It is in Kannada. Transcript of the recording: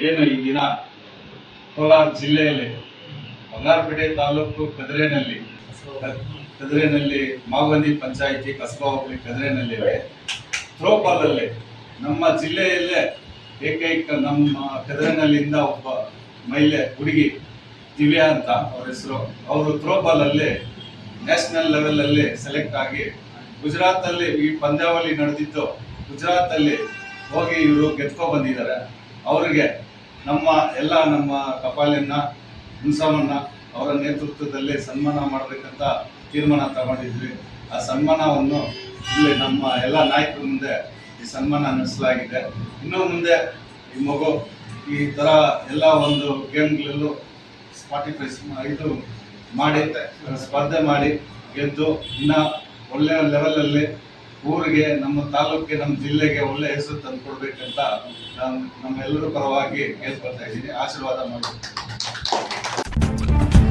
ಏನು ಈ ದಿನ ಕೋಲಾರ ಜಿಲ್ಲೆಯಲ್ಲಿ ಬಂಗಾರಪೇಟೆ ತಾಲೂಕು ಕದಿರೆನಲ್ಲಿ ಕದಿರೆನಲ್ಲಿ ಮಾಗಂದಿ ಪಂಚಾಯಿತಿ ಕಸಬಾ ಹೋಬಳಿ ಕದಿರೆನಲ್ಲಿವೆ ಥ್ರೋಬಾಲಲ್ಲಿ ನಮ್ಮ ಜಿಲ್ಲೆಯಲ್ಲೇ ಏಕೈಕ ನಮ್ಮ ಕದ್ರೆನಲ್ಲಿಂದ ಒಬ್ಬ ಮಹಿಳೆ, ಹುಡುಗಿ ದಿವ್ಯಾ ಅಂತ ಅವ್ರ ಹೆಸರು. ಅವರು ಥ್ರೋಬಾಲಲ್ಲಿ ನ್ಯಾಷನಲ್ ಲೆವೆಲಲ್ಲಿ ಸೆಲೆಕ್ಟ್ ಆಗಿ ಗುಜರಾತಲ್ಲಿ ಈ ಪಂದ್ಯಾವಳಿ ನಡೆದಿದ್ದು ಗುಜರಾತಲ್ಲಿ ಹೋಗಿ ಇವರು ಗೆದ್ಕೊ ಬಂದಿದ್ದಾರೆ. ಅವರಿಗೆ ನಮ್ಮ ಎಲ್ಲ ನಮ್ಮ ಕಪಾಲನ್ನ ಹುನ್ಸಾಮಣ್ಣ ಅವರ ನೇತೃತ್ವದಲ್ಲಿ ಸನ್ಮಾನ ಮಾಡಬೇಕಂತ ತೀರ್ಮಾನ ತಗೊಂಡಿದ್ವಿ. ಆ ಸನ್ಮಾನವನ್ನು ಇಲ್ಲಿ ನಮ್ಮ ಎಲ್ಲ ನಾಯಕರ ಮುಂದೆ ಈ ಸನ್ಮಾನ ನಡೆಸಲಾಗಿದೆ. ಇನ್ನು ಮುಂದೆ ಈ ಮಗು ಈ ಥರ ಎಲ್ಲ ಒಂದು ಗೇಮ್ಗಳಲ್ಲೂ ಸ್ಪಾಟಿಫೈಸ್ ಇದು ಮಾಡಿ, ಸ್ಪರ್ಧೆ ಮಾಡಿ ಗೆದ್ದು ಇನ್ನ ಒಳ್ಳೆಯ ಲೆವೆಲಲ್ಲಿ ಊರಿಗೆ, ನಮ್ಮ ತಾಲೂಕಿಗೆ, ನಮ್ಮ ಜಿಲ್ಲೆಗೆ ಒಳ್ಳೆ ಹೆಸರು ತಂದು ಕೊಡಬೇಕಂತ ನಾನು ನಮ್ಮೆಲ್ಲರ ಪರವಾಗಿ ಕೇಳ್ಕೊಳ್ತಾ ಇದ್ದೀನಿ. ಆಶೀರ್ವಾದ ಮಾಡಿ